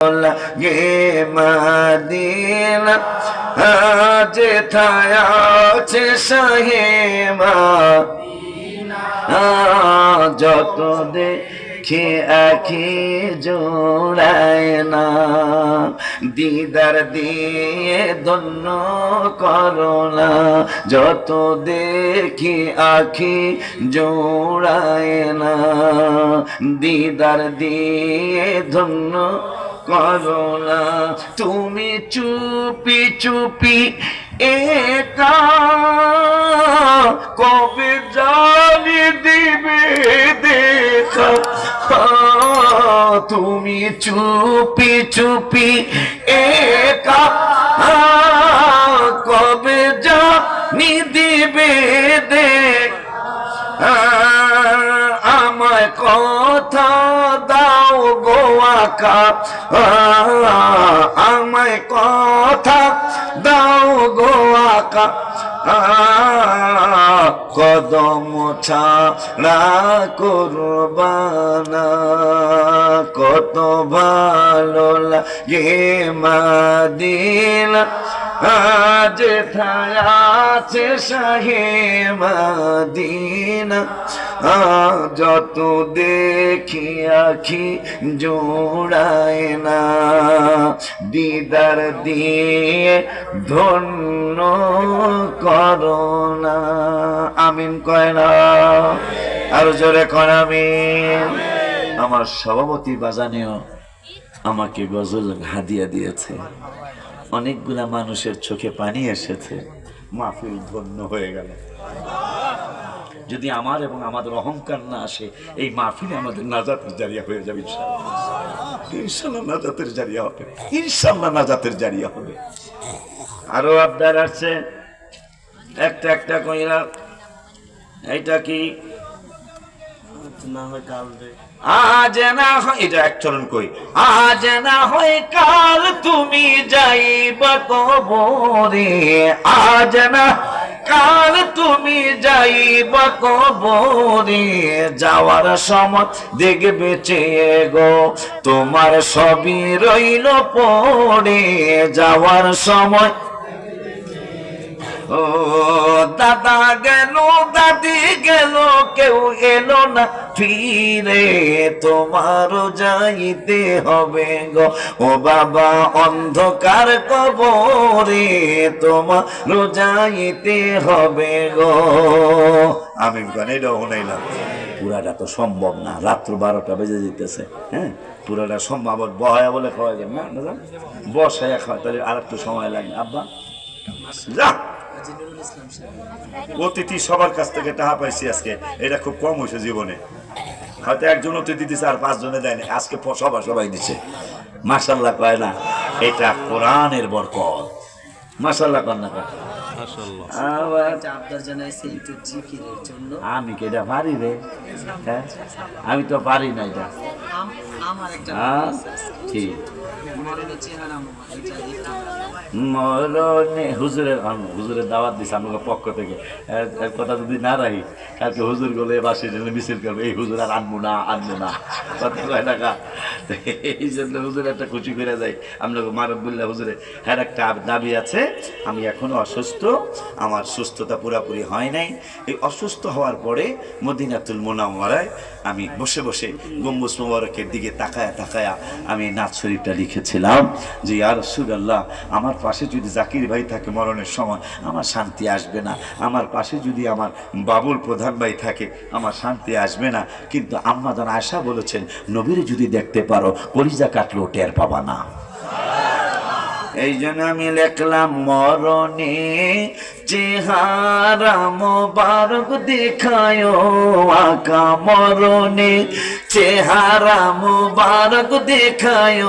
গে মাদিনা যে থায়া আছে সাহেমা যত দেখে আখি জোড়ায় না দিদার দিয়ে ধন্য করোনা যত দেখি আখি জোড়ায় না দিদার দিয়ে ধন্য করোনা তুমি চুপি চুপি একা কবে জানি দিবে দেখা। তুমি চুপি চুপি একা কবে জানি দিবে গোয়াকা আমায় কথা দাও গোয়াকা কদম ছাড়া করবানা কত ভালো লাগে মাদিনা। আজ আছে শাহে মাদিনা। যত দেখি আখি জোড়ায় না। দিদার দিয়ে ধন্য করোনা আমিন কয় না। আরও জোরে আমিন। আমার সভাপতি বাজানেও আমাকে গজল হাদিয়া দিয়েছে। অনেকগুলা মানুষের চোখে পানি এসেছে। মাহফিল ধন্য হয়ে গেল। যদি আমার এবং আমাদের অহংকার না আসে এই মাহফিলে আমাদের নাজাতের জারিয়া হয়ে যাবে ইনশাল্লাহ নাজাতের জারিয়া হবে। ইনশাল্লাহ নাজাতের জারিয়া হবে। আরও আবদার আছে। একটা একটা কইরা এইটা কি? না হয় কাল আজ না হয় এটা এক চরণ কই। আজ না হয় কাল তুমি যাইবা কবরে। আজ না কাল তুমি যাইবা কবরে, যাওয়ার সময় দেখবে চেয়ে গো, তোমার সবই রইল পড়ে। যাওয়ার সময় ও দাদা গেল, দাদি গেল, কেউ এলো না। ফিরে তোমারও যাইতে হবে গো। ও বাবা, অন্ধকার কবরে তোমারও যাইতে হবে গো। আমি গানে শুনাইলাম পুরাটা তো সম্ভব না। রাত্র বারোটা বেজে যেতেছে হ্যাঁ? পুরাটা সম্ভব। বহায়া বলে খাওয়া যাবে না বসায় খাওয়া তাহলে আর একটু সময় লাগে। আব্বা, যা। অতিথি সবার কাছ থেকে টাকা পাইছি আজকে। এটা খুব কম হয়েছে জীবনে। হয়তো একজন অতিথি দিচ্ছে আর পাঁচজনে দেয়নি। আজকে সবাই সবাই দিছে। মাসাল্লাহ কয় না, এটা কোরআনের বরকত। মাসাল্লাহ না। মাশাআল্লাহ। আবার জানাইছে একটু জিকিরের জন্য। আমি কি এটা পারি রে? হ্যাঁ? আমি তো পারি না এটা। আমার একটা ঠিক মরণে হুজুরের হুজুরের দাওয়াত দিছে আমাকে পক্ষ থেকে। এর কথা যদি না রাখি কালকে হুজুর গলে বাসে জন্য মিছিল করবে। এই হুজুর আর আনব না আনব না। কথা কয় টাকা? এই জন্য হুজুর একটা খুশি করে যায় আমরা হুজুরে হ্যাঁ একটা দাবি আছে। আমি এখনও অসুস্থ। আমার সুস্থতা পুরাপুরি হয় নাই। এই অসুস্থ হওয়ার পরে মদিনাতুল মোনামারায় আমি বসে বসে গম্বুজ মোবারকের দিকে তাকায়া তাকায়া আমি নাচ শরীফটা লিখেছিলাম যে আর আল্লাহ আমার পাশে যদি জাকির ভাই থাকে মরণের সময়, আমার শান্তি আসবে না। আমার পাশে যদি আমার বাবুল প্রধান ভাই থাকে, আমার শান্তি আসবে না। কিন্তু আম্মাদন আয়সা বলেছেন, নবীরে যদি দেখতে পারো, কলিজা কাটলেও টের পাবা না। এই জন্য আমি লিখলাম, মরণে চেহারা মোবারক দেখায় আকা মরণে। চেহারা মোবারক দেখায়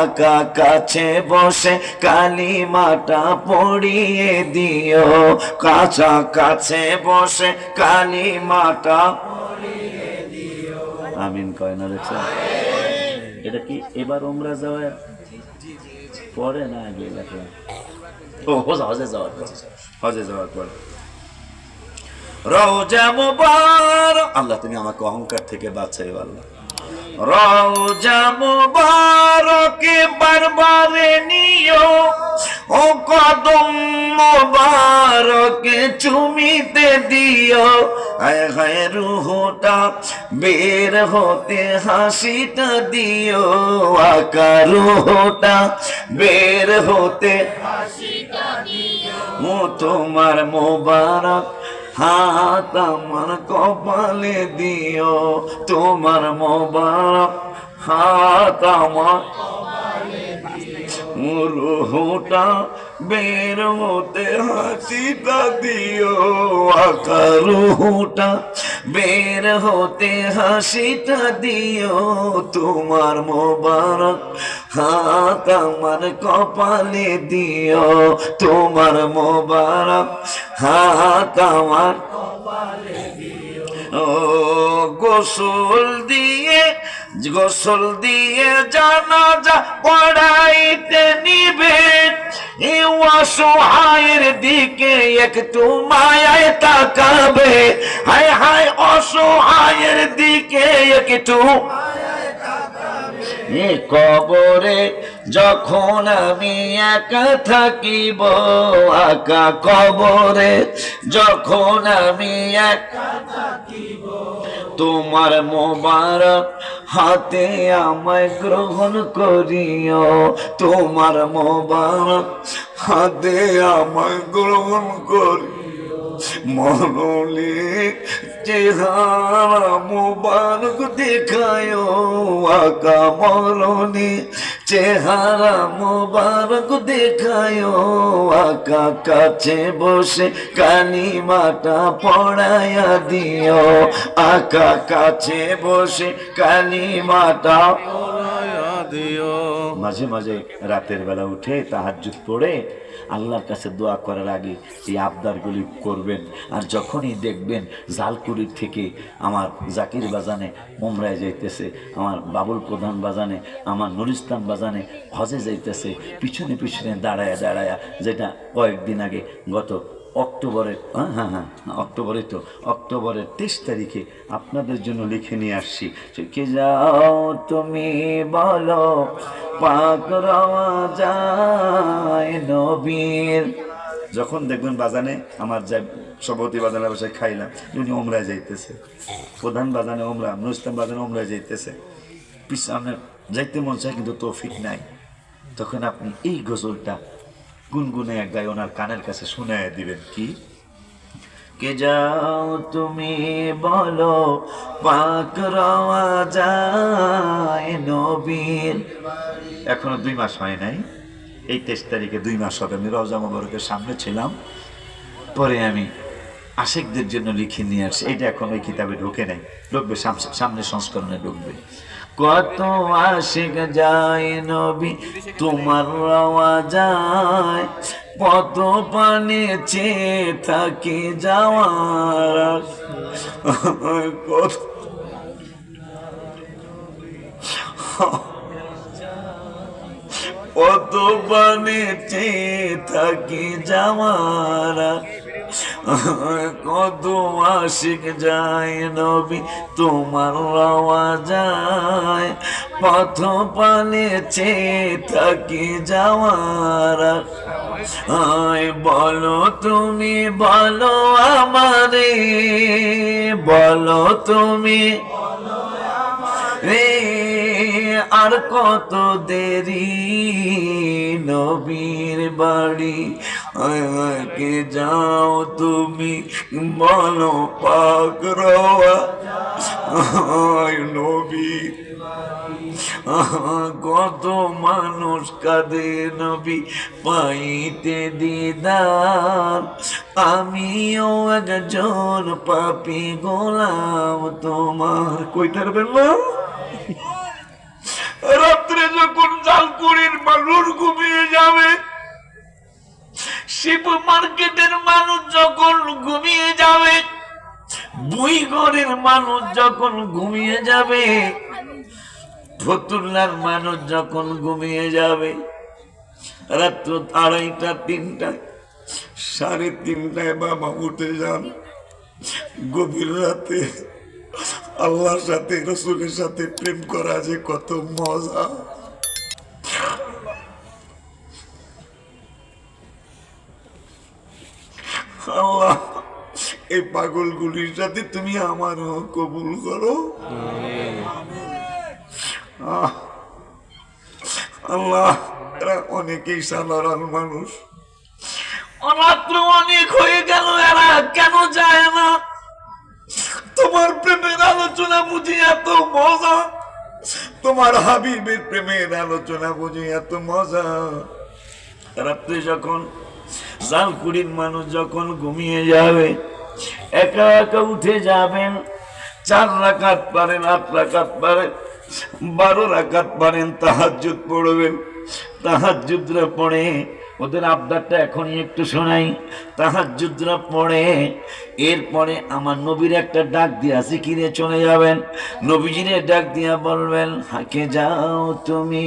আকা, কাছে বসে কালিমাটা পড়িয়ে দিও। কাছা কাছে বসে কালিমাটা আমিন কয় না এটা কি এবার ওমরা যাওয়ার পরে না আগে লেখা ও হজে হজে যাওয়ার পর। হজে যাওয়ার পর। রওজা মুবারক। আল্লাহ তুমি আমাকে অহংকার থেকে বাঁচাই আল্লাহ। রওজা মুবারকে বারবারে নিও। ও কদম মোবারকে চুমিতে দিও। হায় হায় রুহটা বের হতে হাসিটা দিও। আকা রুহটা বের হতে ও তোমার মোবারক হাত আমার কপালে দিও, তোমার মোবারক হাত আমার রুহটা বের হতে হাসিটা দিও আকা বের হতে হাসিটা দিও, তোমার মোবারক হাত আমার কপালে দিও, তোমার মোবারক। হাত আমার কপালে ও, গোসল দিয়ে গোসল দিয়ে জানা যা পড়াইতে নিবে। এ অসহায়ের দিকে একটু মায়ায় তাকাবে। হায় হায়, অসহায়ের দিকে একটু কবরে, যখন আমি একা থাকিব, আকা কবরে, যখন আমি একা থাকিব, তোমার মোবারক হাতে আমায় গ্রহণ করিও। তোমার মোবারক হাতে আমায় গ্রহণ করিও। মনলিক চেহারা মুবারক দেখায় আকা মরণি চেহারা মুবারক দেখায় আকা কাছে বসে কালিমাটা পড়ায়া দিও আকা কাছে বসে কালিমাটা পড়াইয়া মাঝে মাঝে রাতের বেলা উঠে তাহাজ্জুদ পড়ে আল্লাহর কাছে দোয়া করার আগে এই আবদারগুলি করবেন। আর যখনই দেখবেন জালকুড়ির থেকে আমার জাকির বাজানে উমরায় যাইতেছে, আমার বাবুল প্রধান বাজানে, আমার নুরিস্তান বাজানে হজে যাইতেছে, পিছনে পিছনে দাঁড়ায়া দাঁড়ায়া, যেটা কয়েকদিন আগে গত অক্টোবরের হ্যাঁ হ্যাঁ হ্যাঁ অক্টোবরে তো, অক্টোবরের তেইশ তারিখে আপনাদের জন্য লিখে নিয়ে আসছি। কে যাও তুমি বলো, পাক নবীর। যখন দেখবেন বাজানে, আমার যাই সভাপতি বাজানে বসে খাইলাম, উনি ওমরায় যাইতেছে। প্রধান বাজানে ওমরা নুরস্তান বাজানে ওমরায় যাইতেছে। পিছনে আপনার যাইতে মন চায়, কিন্তু তৌফিক নাই। তখন আপনি এই গজলটা গুনগুনে গায়ে ওনার কানের কাছে শুনে দিবেন কি? কে যাও তুমি বলো, পাক রওয়া এখনও দুই মাস হয় নাই। এই তেইশ তারিখে দুই মাস হবে। আমি রওজা মোবারকের সামনে ছিলাম। পরে আমি আশেকদের জন্য লিখে নিয়ে আসছি। এটা এখন ওই কিতাবে ঢুকে নাই। ঢুকবে সাম- সামনে সংস্করণে ঢুকবে। কত আশিক যায় নবী তোমার রওয়া যায় কত পানে চেয়ে থাকি যাওয়ার কত কত পানে চেয়ে থাকি যাওয়ারা কত আশিক যায় নবী, তোমার রওয়া যায় পথ পানে চেয়ে থাকি যাওয়ারা। আয় বলো তুমি, বলো আমারে, বলো তুমি রে আর কত দেরি নবীর বাড়ি? কে যাও তুমি? বলো পাক নবী। কত মানুষ কাঁদে নবী, পাইতে দিদার। আমিও একজন পাপি গোলাম, তোমার কইটার বেলা রাত্রে যখন জালকুড়ির মানুষ ঘুমিয়ে যাবে, শিব মার্কেটের মানুষ যখন ঘুমিয়ে যাবে, বুই ঘরের মানুষ যখন ঘুমিয়ে যাবে, ফতুল্লার মানুষ যখন ঘুমিয়ে যাবে, রাত্র আড়াইটা তিনটায় সাড়ে তিনটায় বাবা উঠে যান। গভীর রাতে আল্লাহর সাথে, রসুলের সাথে প্রেম করা যে কত মজা। আল্লাহ, এই পাগল গুলির সাথে তুমি আমার কবুল করো। আল্লাহ, এরা অনেকেই সাধারণ মানুষ। অনাত্র অনেক হয়ে গেল, এরা কেন যায় না? তোমার প্রেমে আলোচনা বুঝি এত মজা? তোমার হাবিবের প্রেমের আলোচনা বুঝি এত মজা? রাত্রে যখন জালকুড়ির মানুষ যখন ঘুমিয়ে যাবে, একা একা উঠে যাবেন, চার রাকাত পারেন, আট রাখাত পারেন, বারো রাকাত পারেন তাহাজুদ পড়বেন। তাহাজুদরা পড়ে ওদের আবদারটা এখনই একটু শোনাই। তাহার যুদ্ধরা পড়ে, এরপরে আমার নবীর একটা ডাক দিয়ে আসি কিনে চলে যাবেন। নবীজিরে ডাক দিয়া বলবেন, হাকে যাও তুমি,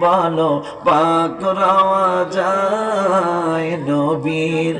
বলো, পাক যায় নবীর